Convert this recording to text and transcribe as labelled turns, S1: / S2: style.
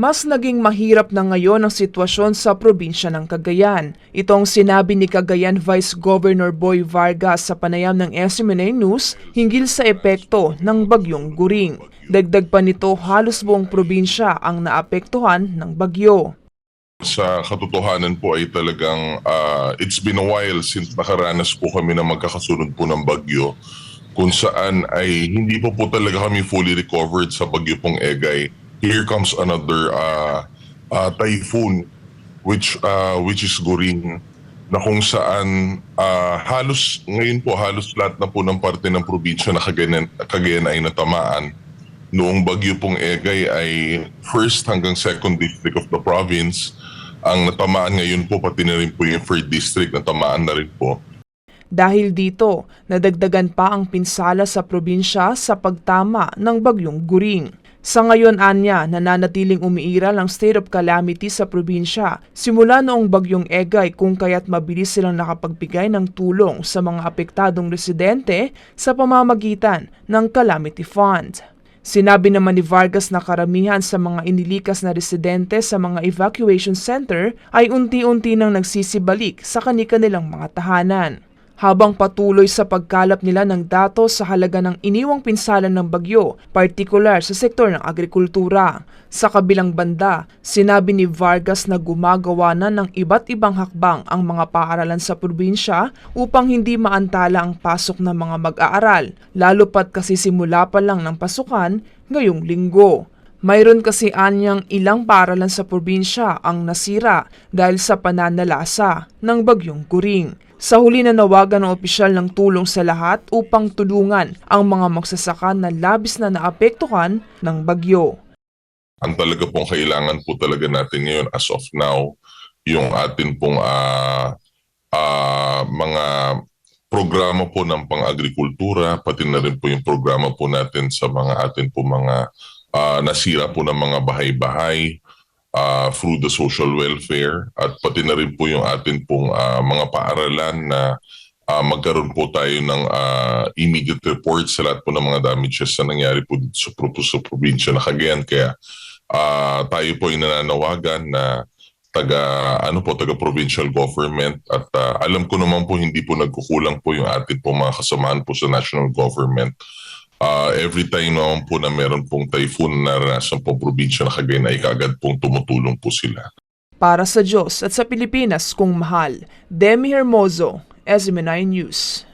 S1: Mas naging mahirap na ngayon ang sitwasyon sa probinsya ng Cagayan. Itong sinabi ni Cagayan Vice Governor Boy Vargas sa panayam ng SMNA News hinggil sa epekto ng bagyong Guring. Dagdag pa nito halos buong probinsya ang naapektuhan ng bagyo.
S2: sa katotohanan po ay talagang ah, it's been a while since nakaranas po kami na magkakasunod po ng bagyo kung saan ay hindi po po talaga kami fully recovered sa bagyo pong Egay. Here comes another ah, ah, typhoon which ah, which is Goring na kung saan ah, halos ngayon po halos lahat na po ng parte ng probinsya na Cagayan, Cagayan ay natamaan noong bagyo pong Egay ay first hanggang second district of the province. Ang natamaan ngayon po, pati na rin po yung third district, natamaan na rin po.
S1: Dahil dito, nadagdagan pa ang pinsala sa probinsya sa pagtama ng bagyong Guring. Sa ngayon anya, nananatiling umiiral ang state of calamity sa probinsya simula noong bagyong Egay kung kaya't mabilis silang nakapagbigay ng tulong sa mga apektadong residente sa pamamagitan ng Calamity Fund. Sinabi naman ni Vargas na karamihan sa mga inilikas na residente sa mga evacuation center ay unti-unti nang nagsisibalik sa kani-kanilang mga tahanan. Habang patuloy sa pagkalap nila ng datos sa halaga ng iniwang pinsalan ng bagyo, partikular sa sektor ng agrikultura. Sa kabilang banda, sinabi ni Vargas na gumagawa na ng iba't ibang hakbang ang mga paaralan sa probinsya upang hindi maantala ang pasok ng mga mag-aaral, lalo pat kasi simula pa lang ng pasukan ngayong linggo. Mayroon kasi anyang ilang paaralan sa probinsya ang nasira dahil sa pananalasa ng bagyong Guring. Sa huli na nawagan ng opisyal ng tulong sa lahat upang tulungan ang mga magsasaka na labis na naapektuhan ng bagyo.
S2: Ang talaga pong kailangan po talaga natin ngayon as of now, yung atin pong ah, ah, mga programa po ng pang-agrikultura, pati na rin po yung programa po natin sa mga atin po mga ah, nasira po ng mga bahay-bahay, uh, through the social welfare at pati na rin po yung atin pong ah, mga paaralan na ah, magkaroon po tayo ng ah, immediate report sa lahat po ng mga damages na nangyari po sa, sa probinsya na Cagayan. Kaya ah, tayo po ay nananawagan na taga ano po taga provincial government at ah, alam ko naman po hindi po nagkukulang po yung atin po mga kasamahan po sa national government Ah, every time naman po na meron pong typhoon na naranasan pong probinsya na Cagayan ay kagad pong tumutulong po sila.
S1: Para sa Diyos at sa Pilipinas kung mahal, Demi Hermoso, SMNI News.